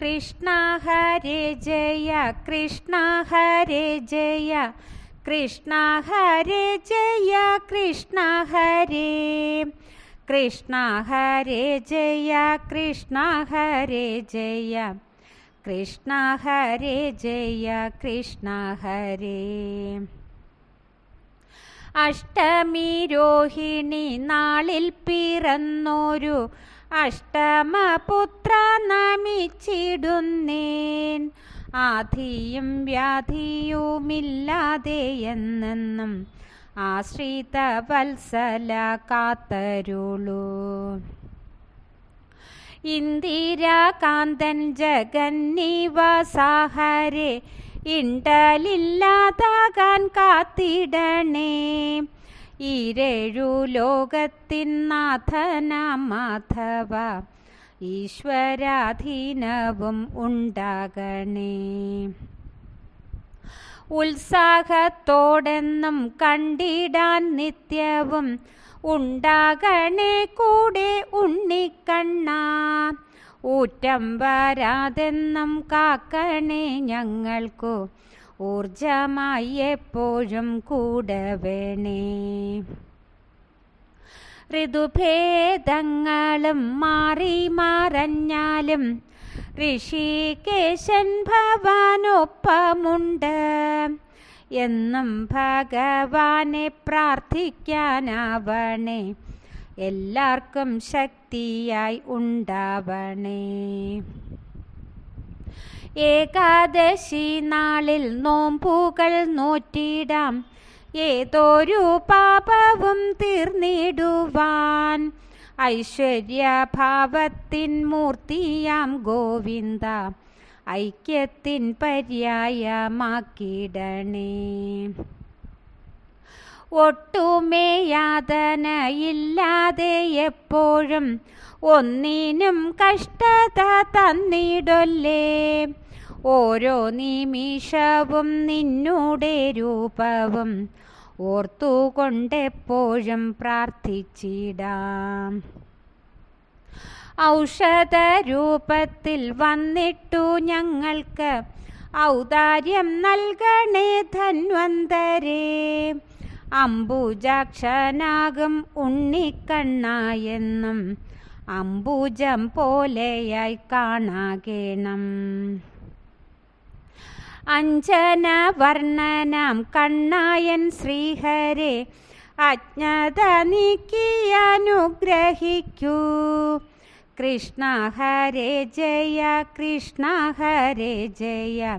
കൃഷ്ണ ഹരി ജയ കൃഷ്ണ ഹരി ജയ കൃഷ്ണ ഹരി ജയ കൃഷ്ണ ഹരി. കൃഷ്ണ ഹരി ജയ കൃഷ്ണ ഹരി ജയ കൃഷ്ണ ഹരി ജയ കൃഷ്ണ ഹരി. അഷ്ടമി രോഹിണി നാളിൽ പിറന്നോരു അഷ്ടമപുത്ര നമിച്ചിടുന്നേൻ ആധിയും വ്യാധിയുമില്ലാതെ എന്നെന്നും ആശ്രിത വത്സല കാത്തരുളൂ. ഇന്ദിരാകാന്തൻ ജഗന്നിവാസാഹരെ ഇണ്ടലില്ലാതാകാൻ കാത്തിടണേ. ഈരേഴു ലോകത്തിൻ നാഥന മാധവ ഈശ്വരാധീനവും ഉണ്ടാകണേ. ഉത്സാഹത്തോടെന്നും കണ്ടിടാൻ നിത്യവും ഉണ്ടാകണേ കൂടെ ഉണ്ണിക്കണ്ണ. ഊറ്റം വരാതെന്നും കാക്കണേ ഞങ്ങൾക്കു. ഊർജമായി എപ്പോഴും കൂടെ വേണേ. ഋതുഭേദങ്ങളും മാറി മറഞ്ഞാലും ഋഷികേശൻ ഭവാനൊപ്പമുണ്ട്. എന്നും ഭഗവാനെ പ്രാർത്ഥിക്കാനാവണേ. എല്ലാവർക്കും ശക്തിയായി ഉണ്ടാവണേ. ഏകാദശി നാളിൽ നോമ്പുകൾ നോറ്റിടാം. ഏതൊരു പാപവും തീർന്നിടുവാൻ ഐശ്വര്യഭാവത്തിൻ മൂർത്തിയാം ഗോവിന്ദ. ഐക്യത്തിൻ പര്യായമാക്കിടണേ. ഒട്ടുമേ യാതനയില്ലാതെ എപ്പോഴും ഒന്നിനും കഷ്ടത തന്നിടല്ലേ? ഓരോ നിമിഷവും നിന്നുടെ രൂപവും ഓർത്തുകൊണ്ടെപ്പോഴും പ്രാർത്ഥിച്ചിടാം. ഔഷധ രൂപത്തിൽ വന്നിട്ടു ഞങ്ങൾക്ക് ഔദാര്യം നൽകണേ ധന്വന്തരേ. അംബുജാക്ഷനാകും ഉണ്ണിക്കണ്ണായെന്നും അംബുജം പോലെയായി കാണാകേണം. അഞ്ജന വർണനാം കണ്ണായൻ ശ്രീഹരെ അജ്ഞത നീക്കി അനുഗ്രഹിക്കൂ. കൃഷ്ണ ഹരേ ജയ കൃഷ്ണ ഹരേ ജയ.